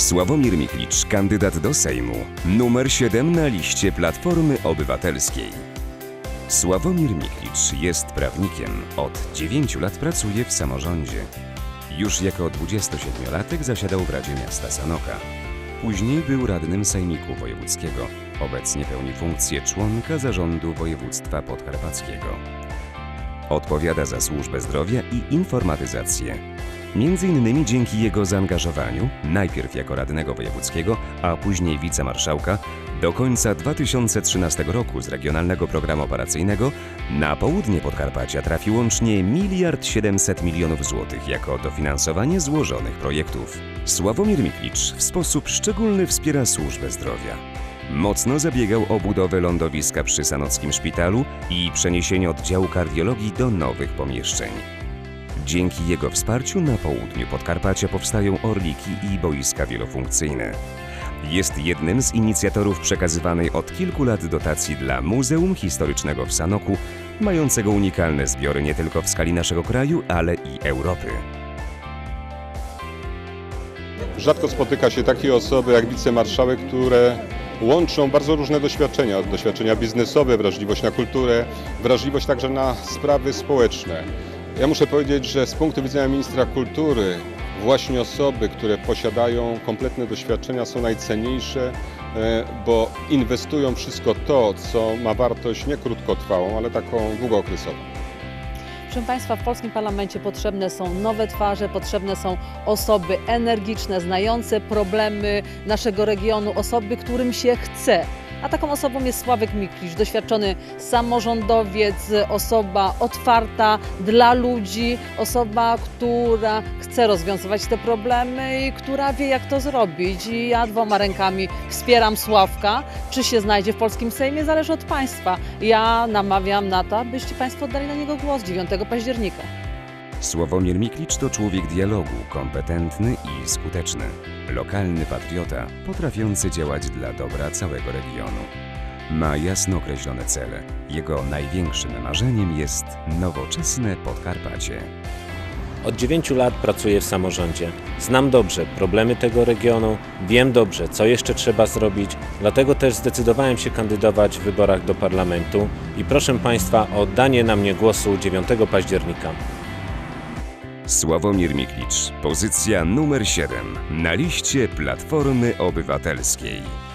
Sławomir Miklicz, kandydat do Sejmu, numer 7 na liście Platformy Obywatelskiej. Sławomir Miklicz jest prawnikiem. Od 9 lat pracuje w samorządzie. Już jako 27-latek zasiadał w Radzie Miasta Sanoka. Później był radnym Sejmiku Wojewódzkiego. Obecnie pełni funkcję członka zarządu województwa podkarpackiego. Odpowiada za służbę zdrowia i informatyzację. Między innymi dzięki jego zaangażowaniu, najpierw jako radnego wojewódzkiego, a później wicemarszałka, do końca 2013 roku z Regionalnego Programu Operacyjnego na południe Podkarpacia trafi łącznie miliard 700 milionów złotych jako dofinansowanie złożonych projektów. Sławomir Miklicz w sposób szczególny wspiera służbę zdrowia. Mocno zabiegał o budowę lądowiska przy Sanockim Szpitalu i przeniesienie oddziału kardiologii do nowych pomieszczeń. Dzięki jego wsparciu na południu Podkarpacia powstają orliki i boiska wielofunkcyjne. Jest jednym z inicjatorów przekazywanej od kilku lat dotacji dla Muzeum Historycznego w Sanoku, mającego unikalne zbiory nie tylko w skali naszego kraju, ale i Europy. Rzadko spotyka się takie osoby jak wicemarszałek, które łączą bardzo różne doświadczenia. Doświadczenia biznesowe, wrażliwość na kulturę, wrażliwość także na sprawy społeczne. Ja muszę powiedzieć, że z punktu widzenia ministra kultury właśnie osoby, które posiadają kompletne doświadczenia są najcenniejsze, e, bo inwestują wszystko to, co ma wartość nie krótkotrwałą, ale taką długookresową. Proszę Państwa, w polskim parlamencie potrzebne są nowe twarze, potrzebne są osoby energiczne, znające problemy naszego regionu, osoby, którym się chce. A taką osobą jest Sławek Miklicz, doświadczony samorządowiec, osoba otwarta dla ludzi, osoba, która chce rozwiązywać te problemy i która wie, jak to zrobić. I ja dwoma rękami wspieram Sławka. Czy się znajdzie w polskim Sejmie, zależy od Państwa. Ja namawiam na to, abyście Państwo oddali na niego głos 9 października. Sławomir Miklicz to człowiek dialogu, kompetentny i skuteczny. Lokalny patriota, potrafiący działać dla dobra całego regionu. Ma jasno określone cele. Jego największym marzeniem jest nowoczesne Podkarpacie. Od 9 lat pracuję w samorządzie. Znam dobrze problemy tego regionu, wiem dobrze, co jeszcze trzeba zrobić, dlatego też zdecydowałem się kandydować w wyborach do parlamentu i proszę Państwa o oddanie na mnie głosu 9 października. Sławomir Miklicz, pozycja numer 7 na liście Platformy Obywatelskiej.